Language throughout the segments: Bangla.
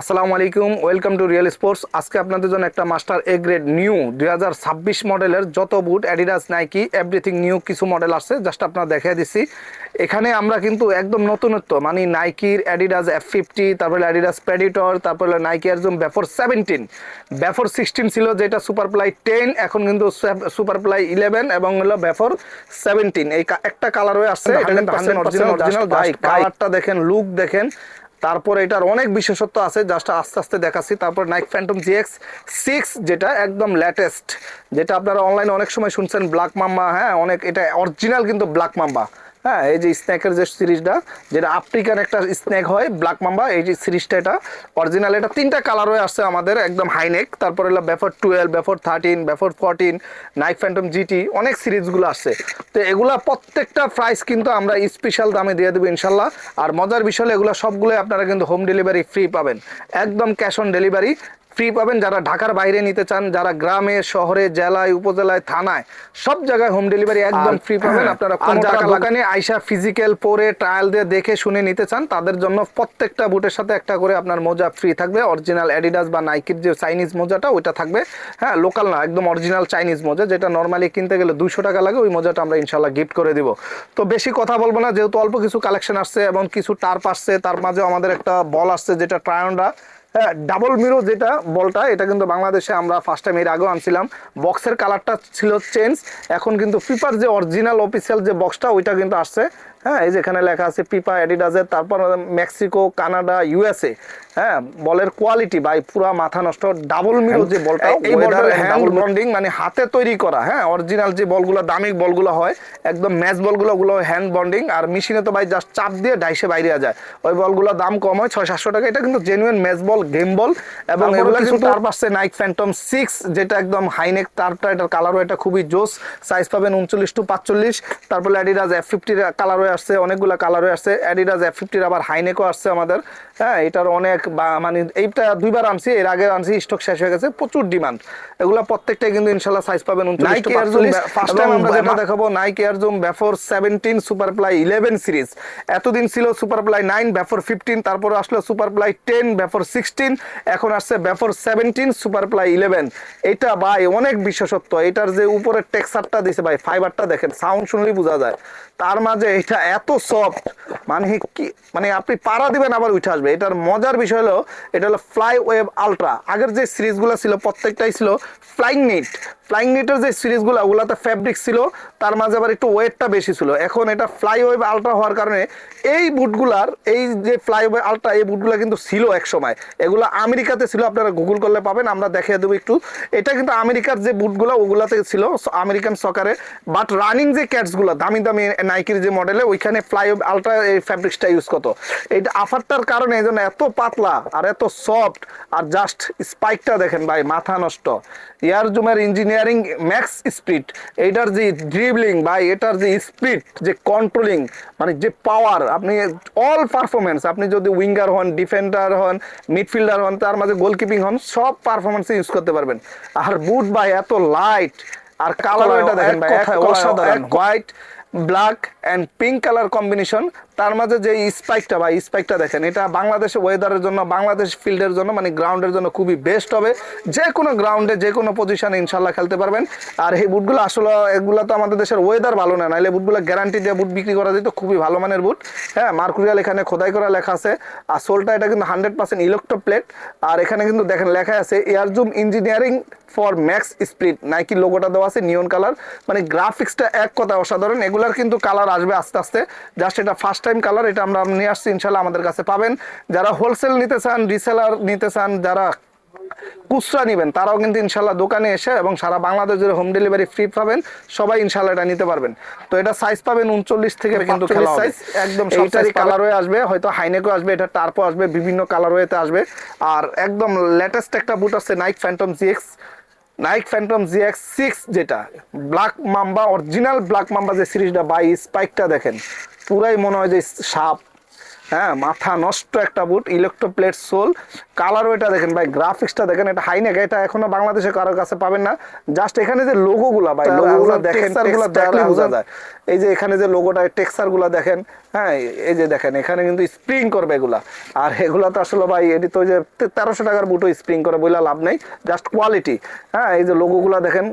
আসসালামু আলাইকুম ওয়েলকাম টু রিয়েল স্পোর্টস। আজকে আপনাদের জন্য একটা মাস্টার এ গ্রেড নিউ দুই মডেলের যত boot Adidas Nike everything new কিছু মডেল আসছে জাস্ট আপনারা দেখিয়ে দিচ্ছি। এখানে আমরা কিন্তু একদম নতুনত্ব মানে নাইকির অ্যাডিডাস এফ ফিফটি তারপরে অ্যাডিডাস প্যাডিটর তারপরে নাইকি এর zoom vapor seventeen vapor sixteen ছিল যেটা সুপার প্লাই টেন এখন কিন্তু সুপার প্লাই ইলেভেন এবং হলো ব্যাফোর সেভেন্টিন এই একটা কালার হয়ে আসছে অরিজিনাল কালারটা দেখেন লুক দেখেন। তারপর এটার অনেক বিশেষত্ব আছে জাস্ট আস্তে আস্তে দেখাচ্ছি। তারপর নাইক ফ্যান্টম জিএক্স সিক্স যেটা একদম লেটেস্ট যেটা আপনারা অনলাইনে অনেক সময় শুনছেন ব্ল্যাক মাম্বা হ্যাঁ অনেক, এটা অরিজিনাল কিন্তু ব্ল্যাক মাম্বা হ্যাঁ এই যে স্ন্যাকের যে সিরিজটা, যেটা আফ্রিকান একটা স্ন্যাক হয়, ব্ল্যাক মাম্বা, এই যে সিরিজটা এটা। অরিজিনাল এটা তিনটা কালার হয়ে আসছে আমাদের, একদম হাইনেক তারপরে হলো vapor twelve vapor thirteen vapor fourteen Nike Phantom GT অনেক সিরিজগুলো আসছে তো এগুলা প্রত্যেকটা প্রাইস কিন্তু আমরা স্পেশাল দামে দিয়ে দেবো ইনশাল্লাহ। আর মজার বিষয় এগুলো সবগুলোই আপনারা কিন্তু হোম ডেলিভারি ফ্রি পাবেন। একদম ক্যাশ অন ডেলিভারি ফ্রি পাবেন যারা ঢাকার বাইরে নিতে চান যারা গ্রামে শহরে জেলায় উপজেলায় থানায় সব জায়গায় হোম ডেলিভারি একদম ফ্রি পাবেন। আপনারা কোন যারা দোকানে আইসা ফিজিক্যাল পরে ট্রায়াল দিয়ে দেখে শুনে নিতে চান তাদের জন্য প্রত্যেকটা বুটের সাথে একটা করে আপনার মোজা ফ্রি থাকবে। অরিজিনাল অ্যাডিডাস বা নাইকির যে চাইনিজ মোজাটা ওইটা থাকবে। হ্যাঁ লোকাল না একদম অরিজিনাল চাইনিজ মোজা যেটা নর্মালি কিনতে গেলে দুশো টাকা লাগে ওই মোজাটা আমরা ইনশাল্লাহ গিফট করে দিব। তো বেশি কথা বলব না যেহেতু অল্প কিছু কালেকশন আসছে এবং কিছু টার্প আসছে তার মাঝে আমাদের একটা বল আসছে যেটা ট্রায়নরা হ্যাঁ ডাবল মিরো যেটা বলটা, এটা কিন্তু বাংলাদেশে আমরা ফার্স্ট টাইম এর আগেও আনছিলাম। বক্সের কালারটা ছিল চেঞ্জ এখন কিন্তু ফিফার যে অরিজিনাল অফিসিয়াল যে বক্সটা ওইটা কিন্তু আসছে। হ্যাঁ এই যে এখানে লেখা আছে পিপা অ্যাডিডাসের তারপর মেক্সিকো কানাডা ইউএসএ হ্যাঁ বলের কোয়ালিটি ভাই পুরা মাথা নষ্ট। ডাবল মিরো যে বলটা এই বলটার হ্যান্ড বন্ডিং মানে হাতে তৈরি করা হ্যাঁ অরিজিনাল যে বলগুলো দামি বলগুলো হয় একদম ম্যাচ বলগুলো ওগুলো হ্যান্ড বন্ডিং আর মেশিনে তো ভাই জাস্ট চাপ দিয়ে ডাইসে বাইরে যায়। ওই বলগুলো দাম কম হয় ছয় সাতশো টাকা এটা কিন্তু genuine match ball game ball এবং এগুলো কিছু তার পাশে নাইক ফ্যান্টম সিক্স যেটা একদম হাইনেক তারটা এটার কালারও এটা খুবই জোস সাইজ পাবেন উনচল্লিশ টু পাঁচচল্লিশ তারপর অ্যাডিডাস এফ ফিফটির কালার হয়ে আসছে অনেকগুলো কালার হয়ে আসছে। অ্যাডিডাস এফ ফিফটির আবার হাইনেকও আসছে আমাদের। হ্যাঁ এটার অনেক মানে এইটা দুইবার আনছি এর আগে আনছি স্টক শেষ হয়ে গেছে প্রচুর ডিমান্ড এগুলো প্রত্যেকটাই কিন্তু ইনশাল্লাহ সাইজ পাবেন উনচল্লিশ ফার্স্ট টাইম আমরা যেটা দেখাবো Nike air zoom vapor seventeen super fly eleven series এতদিন ছিল super fly nine vapor fifteen তারপর আসলো super fly ten vapor sixteen এখন আসছে vapor seventeen super fly eleven এটা ভাই অনেক বিশেষত্ব এটার যে উপরের টেক্সারটা দিছে ভাই ফাইবারটা দেখেন সাউন্ড শুনলেই বোঝা যায়। তার মাঝে এটা এত সফট মানে কি মানে আপনি পাড়া দিবেন আবার উঠে আসবে। এটার মজার বিষয় হলো, এটা হলো ফ্লাই ওয়েব আলট্রা আগের যে সিরিজগুলো ছিল, প্রত্যেকটাই ছিল ফ্লাইং নিট ফ্লাইং নিটের যে সিরিজগুলো, ওগুলোতে ফ্যাব্রিক ছিল, তার মাঝে আবার একটু ওয়েটটা বেশি ছিল। এখন এটা ফ্লাই ওয়েব আলট্রা হওয়ার কারণে এই বুটগুলার এই যে ফ্লাই ওয়েব আলট্রা এই বুটগুলো কিন্তু ছিল এক সময় এগুলো আমেরিকাতে ছিল, আপনারা গুগল করলে পাবেন, আমরা দেখিয়ে দেবো একটু। এটা কিন্তু আমেরিকার যে বুটগুলো ওগুলাতে ছিল আমেরিকান সকারে বাট রানিং যে ক্যাটসগুলো দামি দামি নাইকির যে মডেলে ওইখানে ফ্লাই ওয়েব আলট্রা এই ফ্যাব্রিক্সটা ইউজ করতো। এইটা আফারটার কারণে এই জন্য এত পাতলা আর এত সফট আর জাস্ট স্পাইকটা দেখেন ভাই, মাথা নষ্ট। এয়ার জুমের ইঞ্জিনিয়ারিং ম্যাক্স স্পিড এটার যে ড্রিবলিং বা এটার যে স্পিড যে কন্ট্রোলিং মানে যে পাওয়ার আপনি অল পারফরমেন্স আপনি যদি উইঙ্গার হন ডিফেন্ডার হন মিডফিল্ডার হন তার মাঝে গোলকিপিং হন সব পারফরমেন্সে ইউজ করতে পারবেন। আর বুট ভাই এত লাইট আর কালার এটা দেখেন ভাই অসাধারণ। White black and pink colour combination তার মাঝে যে স্পাইকটা বা স্পাইকটা দেখেন, এটা বাংলাদেশে ওয়েদারের জন্য, বাংলাদেশ ফিল্ডের জন্য মানে গ্রাউন্ডের জন্য খুবই বেস্ট হবে। যে কোনো গ্রাউন্ডে যে কোনো পজিশনে ইনশাল্লাহ খেলতে পারবেন। আর এই বুটগুলো আসলে, এগুলো তো আমাদের দেশের ওয়েদার ভালো না, নাহলে বুটগুলো গ্যারান্টি দিয়ে বুট বিক্রি করা যেত, খুবই ভালো মানের বুট হ্যাঁ মার্কুরিয়াল এখানে খোদাই করা লেখা আছে। আর সোলটা, এটা কিন্তু হান্ড্রেড পার্সেন্ট ইলেকট্রো প্লেট আর এখানে কিন্তু দেখেন লেখা আছে air zoom engineering for max speed Nike লোগোটা দেওয়া আছে নিয়ন কালার মানে গ্রাফিক্সটা এক কথা অসাধারণ। এগুলার কিন্তু কালার আসবে আস্তে আস্তে। জাস্ট এটা ফার্স্ট টাইম কালার এটা আমরা নিয়ে আসছি ইনশাল্লাহ আমাদের কাছে পাবেন। যারা হোলসেল নিতে চান রিসেলার নিতে চান যারা খুচরা নেবেন তারাও কিন্তু ইনশাল্লাহ দোকানে এসে এবং সারা বাংলাদেশ জুড়ে হোম ডেলিভারি ফ্রি পাবেন সবাই ইনশাল্লাহ এটা নিতে পারবেন। তো এটা সাইজ পাবেন উনচল্লিশ থেকে কিন্তু সাইজ একদম এইটারই কালার হয়ে আসবে হয়তো হাইনেকও আসবে এটা টার্পও আসবে বিভিন্ন কালার ওয়েতে আসবে। আর একদম লেটেস্ট একটা বুট আছে Nike Phantom GX Nike Phantom G X six যেটা Black Mamba original Black Mamba যে সিরিজটা বাই স্পাইকটা দেখেন, পুরাই মনে হয় যে সাপ। হ্যাঁ মাথা নষ্ট একটা বুট ইলেকট্রোপ্লেট সোল কালারও এটা দেখেন ভাই গ্রাফিক্সটা দেখেন এটা হাই হাইনেক এটা এখনও বাংলাদেশে কারও কাছে পাবেন না। জাস্ট এখানে যে লোগোগুলা ভাই লোগোগুলো দেখেন টেক্সচারগুলো দেখলে বোঝা যায়। এই যে এখানে যে লোগোটা টেক্সচারগুলো দেখেন হ্যাঁ এই যে দেখেন এখানে কিন্তু স্প্রিং করবে এগুলা। আর এগুলা তো আসলে ভাই এটি তো যে তেরোশো টাকার বুটও স্প্রিং করে বইলা লাভ নেই। জাস্ট কোয়ালিটি হ্যাঁ এই যে লোগোগুলা দেখেন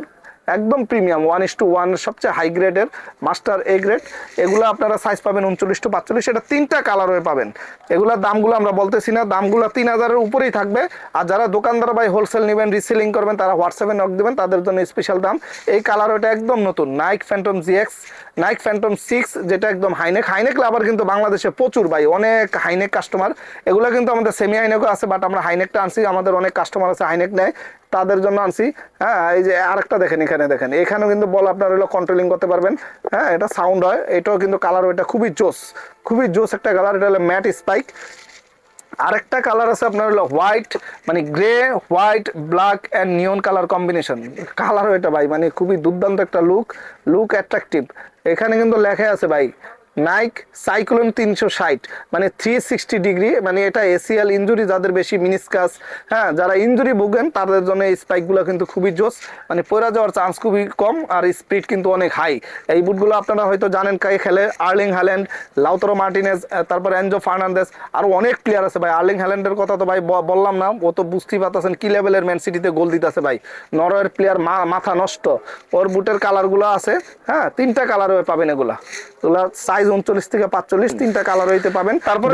একদম premium one is to one সবচেয়ে হাই গ্রেডের মাস্টার এ গ্রেড এগুলো আপনারা সাইজ পাবেন উনচল্লিশ টু পাঁচচল্লিশ। এটা তিনটা কালার হয়ে পাবেন। এগুলোর দামগুলো আমরা বলতেছি না। দামগুলো তিন হাজারের উপরেই থাকবে। আর যারা দোকানদার বাই হোলসেল নেবেন রিসেলিং করবেন, তারা হোয়াটসঅ্যাপে নক দেবেন, তাদের জন্য স্পেশাল দাম। এই কালার ওটা একদম নতুন। Nike Phantom GX Nike Phantom six যেটা একদম হাইনেক হাইনেক লাভার কিন্তু বাংলাদেশে প্রচুর ভাই, অনেক হাইনেক কাস্টমার এগুলো কিন্তু আমাদের সেমি হাইনেকও আছে বাট আমরা হাইনেকটা আনছি। আমাদের অনেক কাস্টমার আছে হাইনেক নেয়। তাদের জন্য আনছি। হ্যাঁ এই যে আরেকটা দেখেন এখানে, দেখেন। এখানেও কিন্তু বল আপনার হলো কন্ট্রোলিং করতে পারবেন। হ্যাঁ এটা সাউন্ড হয়। এটাও কিন্তু কালার ওইটা খুবই জোস। খুবই জোস একটা কালার এটা হলো ম্যাট স্পাইক আরেকটা কালার আছে আপনার হলো হোয়াইট মানে grey white black and neon colour combination কালারও এটা ভাই মানে খুবই দুর্দান্ত একটা লুক লুক অ্যাট্রাকটিভ এখানে কিন্তু লেখা আছে ভাই নাইক সাইক্লোন তিনশো ষাট মানে থ্রি সিক্সটি ডিগ্রি মানে এটা এসিএল ইঞ্জুরি যাদের বেশি মিনিসকাস হ্যাঁ যারা ইঞ্জুরি ভোগেন, তাদের জন্য এই স্পাইকগুলো কিন্তু খুবই জোস মানে পড়ে যাওয়ার চান্স খুবই কম আর স্পিড কিন্তু অনেক হাই এই বুটগুলো আপনারা হয়তো জানেন কে খেলে? আর্লিং হ্যাল্যান্ড লাউতরো মার্টিনেস তারপর অ্যাঞ্জো ফার্নান্দেস আরও অনেক প্লেয়ার আছে ভাই। আর্লিং হ্যাল্যান্ডের কথা তো ভাই বললাম না, ও তো বুঝতেই পারতেছেন কি লেভেলের ম্যান সিটিতে গোল দিতেছে ভাই। নরওয়ের প্লেয়ার মা মাথা নষ্ট। ওর বুটের কালারগুলো আছে হ্যাঁ তিনটা কালার পাবেন এগুলা। এগুলা সাইজ উনচল্লিশ থেকে পাঁচচল্লিশ তিনটা কালার হইতে পাবেন। তারপরে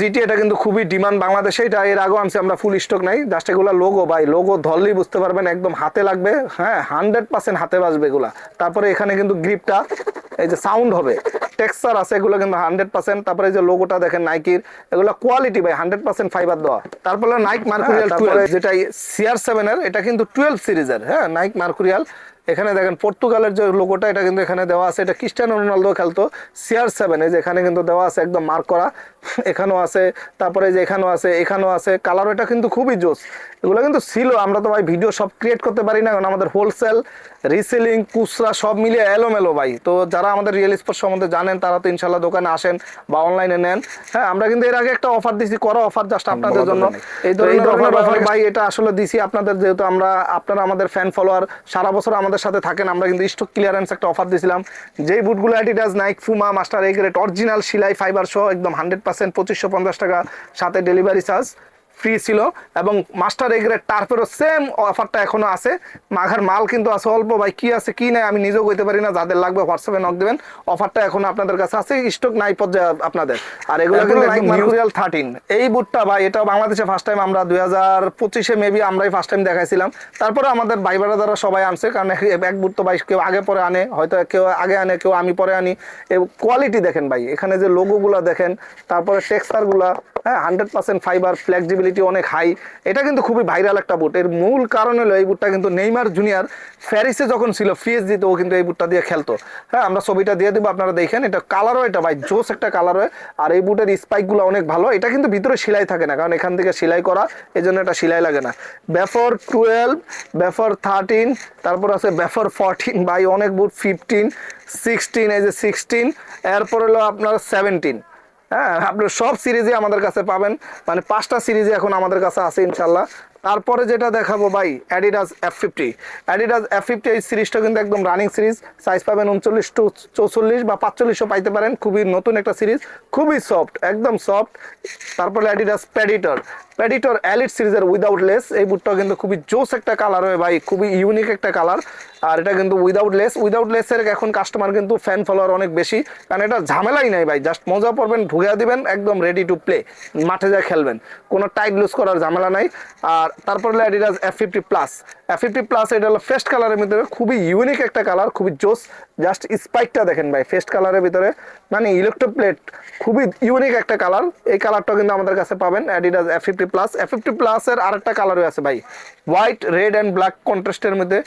জিটি এটা কিন্তু খুবই ডিমান্ড বাংলাদেশে এটা এর আগেও আনছি আমরা ফুল স্টক নাই। জাস্ট এগুলা লোগো ভাই লোগো ধরলেই বুঝতে পারবেন একদম হাতে লাগবে। হ্যাঁ হান্ড্রেড পার্সেন্ট হাতে বাজবে এগুলা। তারপরে এখানে কিন্তু গ্রিপটা এই যে সাউন্ড হবে টেক্সচার আছে এগুলো কিন্তু হান্ড্রেড পার্সেন্ট তারপরে এই যে লোগোটা দেখেন নাইকির এগুলো কোয়ালিটি ভাই হান্ড্রেড পার্সেন্ট ফাইবার দেওয়া। তারপরে নাইক মার্কুরিয়াল টুয়েলভ যেটা সিআর সেভেনের এটা কিন্তু টুয়েলভ সিরিজের হ্যাঁ নাইক মার্কুরিয়াল এখানে দেখেন পর্তুগালের যে লোগোটা এটা কিন্তু এখানে দেওয়া আছে। এটা ক্রিস্টিয়ানো রোনালদো খেলতো সিআর সেভেন এই যে এখানে কিন্তু দেওয়া আছে একদম মার্ক করা। এখানেও আছে তারপরে যে এখানেও আছে এখানেও আছে। কালার এটা কিন্তু খুবই জোস। এগুলো কিন্তু ছিল আমরা তো ভাই ভিডিও সব ক্রিয়েট করতে পারি না কারণ আমাদের হোলসেল রিসেলিং কুচরা সব মিলিয়ে এলোমেলো ভাই। তো যারা আমাদের রিয়েল স্পোর্ট সম্বন্ধে জানেন তারা তো ইনশাল্লাহ দোকানে আসেন বা অনলাইনে নেন। হ্যাঁ আমরা কিন্তু এর আগে একটা অফার দিছি করো অফার জাস্ট আপনাদের জন্য। এই ধরনের অফার ভাই এটা আসলে দিছি আপনাদের যেহেতু আমরা আপনারা আমাদের ফ্যান ফলোয়ার সারা বছর আমাদের সাথে থাকেন, আমরা কিন্তু স্টক ক্লিয়ারেন্স একটা অফার দিয়েছিলাম। যেই বুটগুলো অ্যাডিডাস নাইক ফুমা মাস্টার এই গ্রেট অরিজিনাল সিলাই ফাইবার সহ একদম হান্ড্রেড পার্সেন্ট পঁচিশশো পঞ্চাশ টাকা সাথে ডেলিভারি চার্জ ফ্রি ছিল এবং মাস্টার এগ্রেড টার্পেরও সেম অফারটা এখনও আছে। মাঘার মাল কিন্তু আছে অল্প ভাই কি আছে কি নাই আমি নিজেও কইতে পারি না যাদের লাগবে হোয়াটসঅ্যাপে নক দেবেন। অফারটা এখনও আপনাদের কাছে আছে স্টক নাই পর্যায়ে আপনাদের। আর এগুলো কিন্তু মার্কুরিয়াল থার্টিন এই বুটটা ভাই এটা বাংলাদেশে ফার্স্ট টাইম আমরা দুই হাজার পঁচিশে মেবি আমরাই ফার্স্ট টাইম দেখাইছিলাম। তারপরে আমাদের ভাই দ্বারা সবাই আনছে কারণ এক- এক বুট তো ভাই কেউ আগে পরে আনে হয়তো কেউ আগে আনে কেউ আমি পরে আনি। কোয়ালিটি দেখেন ভাই এখানে যে লোগোগুলো দেখেন তারপরে টেক্সচারগুলা হ্যাঁ হান্ড্রেড পার্সেন্ট ফাইবার ফ্লেক্সিবিলিটি অনেক হাই এটা কিন্তু খুবই ভাইরাল একটা বুট এর মূল কারণ হলো এই বুটটা কিন্তু নেইমার জুনিয়র প্যারিসে যখন ছিল ফিএস দিতে ও কিন্তু এই বুটটা দিয়ে খেলতো। হ্যাঁ আমরা ছবিটা দিয়ে দেবো, আপনারা দেখেন। এটা কালারও এটা ভাই জোস একটা কালার হয় আর এই বুটের স্পাইকগুলো অনেক ভালো। এটা কিন্তু ভিতরে সেলাই থাকে না, কারণ এখান থেকে সেলাই করা এই জন্য এটা সেলাই লাগে না। ব্যাফর টুয়েলভ ব্যাফর থার্টিন তারপর আছে ব্যাফর ফোরটিন ভাই, অনেক বুট ফিফটিন সিক্সটিন এই যে সিক্সটিন এরপর হলো আপনার সেভেন্টিন হ্যাঁ আপনার সব সিরিজে আমাদের কাছে পাবেন। মানে পাঁচটা সিরিজে এখন আমাদের কাছে আছে ইনশাল্লাহ তারপরে যেটা দেখাবো ভাই Adidas F fifty Adidas F fifty এই সিরিজটা কিন্তু একদম রানিং সিরিজ। সাইজ পাবেন উনচল্লিশ টু চৌচল্লিশ বা পাঁচচল্লিশও পাইতে পারেন। খুবই নতুন একটা সিরিজ। খুবই সফট একদম সফট তারপরে অ্যাডিডাস প্যাডিটর প্যাডিটর অ্যালিট সিরিজের উইদাউট লেস এই বুটটা কিন্তু খুবই জোস একটা কালার হয় ভাই, খুবই ইউনিক একটা কালার আর এটা কিন্তু উইদাউট লেস উইদাউট লেসের এখন কাস্টমার কিন্তু ফ্যান ফলোয়ার অনেক বেশি, কারণ এটা ঝামেলাই নাই ভাই জাস্ট মজা পড়বেন, ঢুকে দিবেন, একদম রেডি টু প্লে মাঠে যা খেলবেন। কোনো টাইট লুজ করার ঝামেলা নাই। আর তারপর হলো Adidas F fifty plus F fifty plus এটা হলো ফেস্ট কালারের ভিতরে খুবই ইউনিক একটা কালার খুবই জোস। জাস্ট স্পাইকটা দেখেন ভাই ফেস্ট কালারের ভিতরে। মানে ইলেকট্রোপ্লেট খুবই ইউনিক একটা কালার এই কালারটা কিন্তু আমাদের কাছে পাবেন Adidas F fifty plus F fifty প্লাসের আরেকটা কালারও আছে ভাই। হোয়াইট রেড অ্যান্ড ব্ল্যাক কন্ট্রাস্টের মধ্যে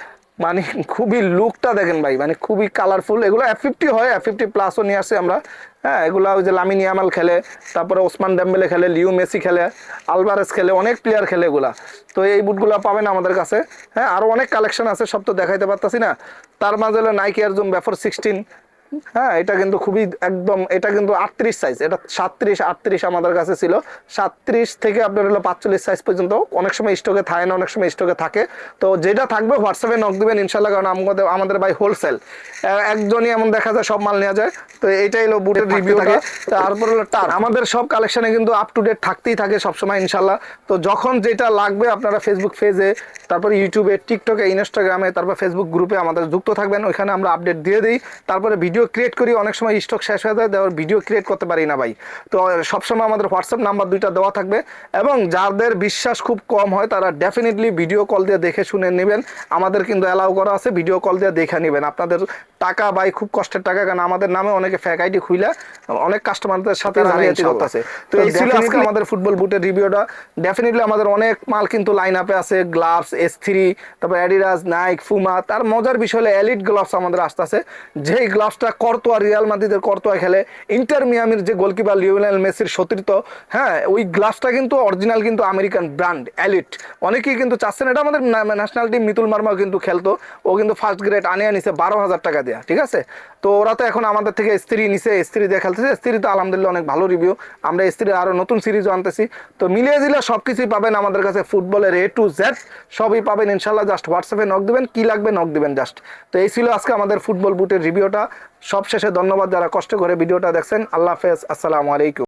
মানে খুবই লুকটা দেখেন ভাই মানে খুবই কালারফুল এগুলো এফ ফিফটি হয় এফ ফিফটি প্লাসও নিয়ে আসছে আমরা। হ্যাঁ এগুলো ওই যে লামিনী আমাল খেলে, তারপরে ওসমান ডেম্বেলে খেলে লিউ মেসি খেলে, আলভারেস খেলে, অনেক প্লেয়ার খেলে এগুলা। তো এই বুটগুলো পাবেন আমাদের কাছে। হ্যাঁ আরও অনেক কালেকশন আছে, সব তো দেখাইতে পারতাছি না। তার মাঝে হলো নাইকি আরজুম ব্যাফর সিক্সটিন হ্যাঁ এটা কিন্তু খুবই একদম এটা কিন্তু আটত্রিশ সাইজ এটা সাতত্রিশ আটত্রিশ আমাদের কাছে ছিল। সাতত্রিশ থেকে আপনার হলো পাঁচচল্লিশ সাইজ পর্যন্ত। অনেক সময় স্টকে থাকে না অনেক সময় স্টকে থাকে। তো যেটা থাকবে হোয়াটসঅ্যাপে নক দিবেন ইনশাল্লাহ কারণ আমাদের আমাদের ভাই হোলসেল একজনই এমন দেখা যায় সব মাল নেওয়া যায়। তো এটাই হলো বুটের রিভিউ থাকে। তারপর হলো টার আমাদের সব কালেকশানে কিন্তু আপ টু ডেট থাকতেই থাকে সবসময় ইনশাল্লাহ তো যখন যেটা লাগবে আপনারা ফেসবুক পেজে তারপর ইউটিউবে টিকটকে ইনস্টাগ্রামে তারপর ফেসবুক গ্রুপে আমাদের যুক্ত থাকবেন। ওইখানে আমরা আপডেট দিয়ে দিই। তারপরে ভিডিও ক্রিয়েট করি অনেক সময় স্টক শেষ হয়ে যায় দেওয়ার ভিডিও ক্রিয়েট করতে পারি না ভাই। তো সবসময় আমাদের হোয়াটসঅ্যাপ নাম্বার দুইটা দেওয়া থাকবে এবং যাদের বিশ্বাস খুব কম হয় তারা ডেফিনেটলি ভিডিও কল দিয়ে দেখে শুনে নেবেন। আমাদের কিন্তু অ্যালাউ করা আছে ভিডিও কল দিয়ে দেখে নেবেন। আপনাদের টাকা ভাই খুব কষ্টের টাকা কারণ আমাদের নামে অনেকে ফ্যাক আইডি খুইলা অনেক কাস্টমারদের সাথে জালিয়াতি করতেছে তো এই ছিল আজকে আমাদের ফুটবল বুটের রিভিউটা ডেফিনেটলি আমাদের অনেক মাল কিন্তু লাইন আপে আছে গ্লাভস এস থ্রি তারপর অ্যাডিডাস নাইক ফুমা তার মজার বিষয় হলো এলিট গ্লাভস আমাদের আসতেছে। যেই গ্লাভসটা কর্তোয়া, রিয়াল মাদ্রিদের কর্তোয়া খেলে, ইন্টার মিয়ামির যে গোলকিপার লিওনেল মেসির সতীর্থ হ্যাঁ ওই গ্লাভসটা কিন্তু অরিজিনাল কিন্তু আমেরিকান ব্র্যান্ড এলিট অনেকেই কিন্তু চাচ্ছেন, এটা আমাদের ন্যাশনাল টিম মিতুল মার্মাও কিন্তু খেলতো, ও কিন্তু ফার্স্ট গ্রেড আনিয়ে নিছে বারো হাজার টাকা দেয়া, ঠিক আছে? তো ওরা তো এখন আমাদের থেকে স্ত্রী নিছে, স্ত্রী দিয়ে খেলতেছে, স্ত্রী তো আলহামদুলিল্লাহ অনেক ভালো রিভিউ আমরা স্ত্রীর আরও নতুন সিরিজও আনতেছি। তো মিলিয়ে দিলে সব কিছুই পাবেন আমাদের কাছে ফুটবলের এ টু জেড সবই পাবেন ইনশাল্লাহ জাস্ট হোয়াটসঅ্যাপে নক দেবেন, কি লাগবে নক দেবেন জাস্ট তো এই ছিল আজকে আমাদের ফুটবল বুটের রিভিউটা সব শেষে ধন্যবাদ যারা কষ্ট করে ভিডিওটা দেখছেন। আল্লাহ হাফেজ। আসসালামু আলাইকুম।